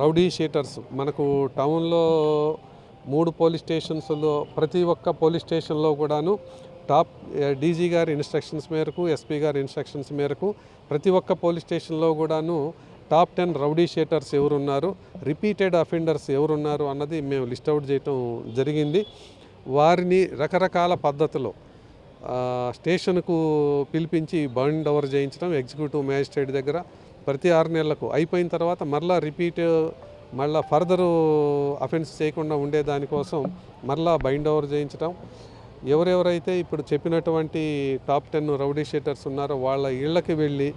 Rowdy sheeters. మనకు టౌన్లో మూడు పోలీస్ స్టేషన్స్లో ప్రతి ఒక్క పోలీస్ స్టేషన్లో కూడాను టాప్ డీజీ గారి ఇన్స్ట్రక్షన్స్ మేరకు ఎస్పీ గారి ఇన్స్ట్రక్షన్స్ మేరకు ప్రతి ఒక్క పోలీస్ స్టేషన్లో కూడాను టాప్ టెన్ రౌడీ షేటర్స్ ఎవరున్నారు రిపీటెడ్ అఫెండర్స్ ఎవరున్నారు అన్నది మేము లిస్ట్ అవుట్ చేయటం జరిగింది. వారిని రకరకాల పద్ధతిలో స్టేషన్కు పిలిపించి బౌండ్ ఓవర్ చేయించడం ఎగ్జిక్యూటివ్ మ్యాజిస్ట్రేట్ దగ్గర ప్రతి ఆరు నెలలకు అయిపోయిన తర్వాత మరలా రిపీట్ మళ్ళా ఫర్దర్ అఫెన్స్ చేయకుండా ఉండే దానికోసం మరలా బైండ్ ఓవర్ చేయించడం ఎవరెవరైతే ఇప్పుడు చెప్పినటువంటి టాప్ టెన్ రౌడీ షీటర్స్ ఉన్నారో వాళ్ళ ఇళ్ళకి వెళ్ళి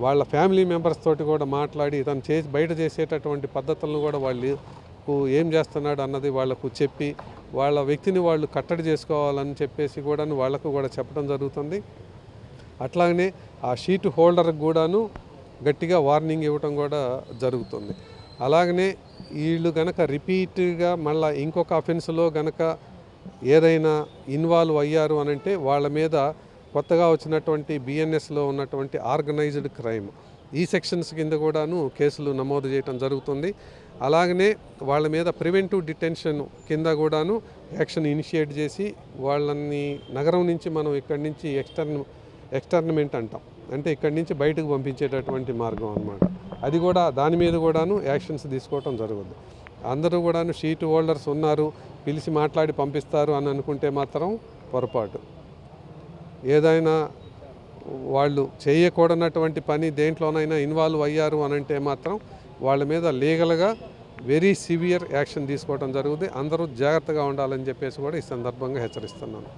వాళ్ళ ఫ్యామిలీ మెంబర్స్ తోటి కూడా మాట్లాడి తను చేసి బయట చేసేటటువంటి పద్ధతులను కూడా వాళ్ళు ఏం చేస్తున్నాడు అన్నది వాళ్ళకు చెప్పి వాళ్ళ వ్యక్తిని వాళ్ళు కట్టడి చేసుకోవాలని చెప్పేసి కూడా వాళ్ళకు కూడా చెప్పడం జరుగుతుంది. అట్లాగనే ఆ షీట్ హోల్డర్కి కూడాను గట్టిగా వార్నింగ్ ఇవ్వటం కూడా జరుగుతుంది. అలాగనే వీళ్ళు గనక రిపీట్గా మళ్ళీ ఇంకొక అఫెన్స్లో గనక ఏదైనా ఇన్వాల్వ్ అయ్యారు అని అంటే వాళ్ళ మీద కొత్తగా వచ్చినటువంటి బిఎన్ఎస్లో ఉన్నటువంటి ఆర్గనైజ్డ్ క్రైమ్. ఈ సెక్షన్స్ కింద కూడాను కేసులు నమోదు చేయటం జరుగుతుంది. అలాగనే వాళ్ళ మీద ప్రివెంటివ్ డిటెన్షన్ కింద కూడాను యాక్షన్ ఇనిషియేట్ చేసి వాళ్ళని నగరం నుంచి మనం ఇక్కడి నుంచి ఎక్స్టర్న్ ఎక్స్టర్నమెంట్ అంటాం. అంటే ఇక్కడి నుంచి బయటకు పంపించేటటువంటి మార్గం అన్నమాట. అది కూడా దాని మీద కూడాను యాక్షన్స్ తీసుకోవటం జరుగుద్ది అందరూ కూడాను షీట్ హోల్డర్స్ ఉన్నారు పిలిచి మాట్లాడి పంపిస్తారు అని అనుకుంటే మాత్రం పొరపాటు. ఏదైనా వాళ్ళు చేయకూడనటువంటి పని దేంట్లోనైనా ఇన్వాల్వ్ అయ్యారు అని అంటే మాత్రం వాళ్ళ మీద లీగల్గా వెరీ సివియర్ యాక్షన్ తీసుకోవడం జరుగుతుంది అందరూ జాగ్రత్తగా ఉండాలని చెప్పేసి కూడా ఈ సందర్భంగా హెచ్చరిస్తున్నాను.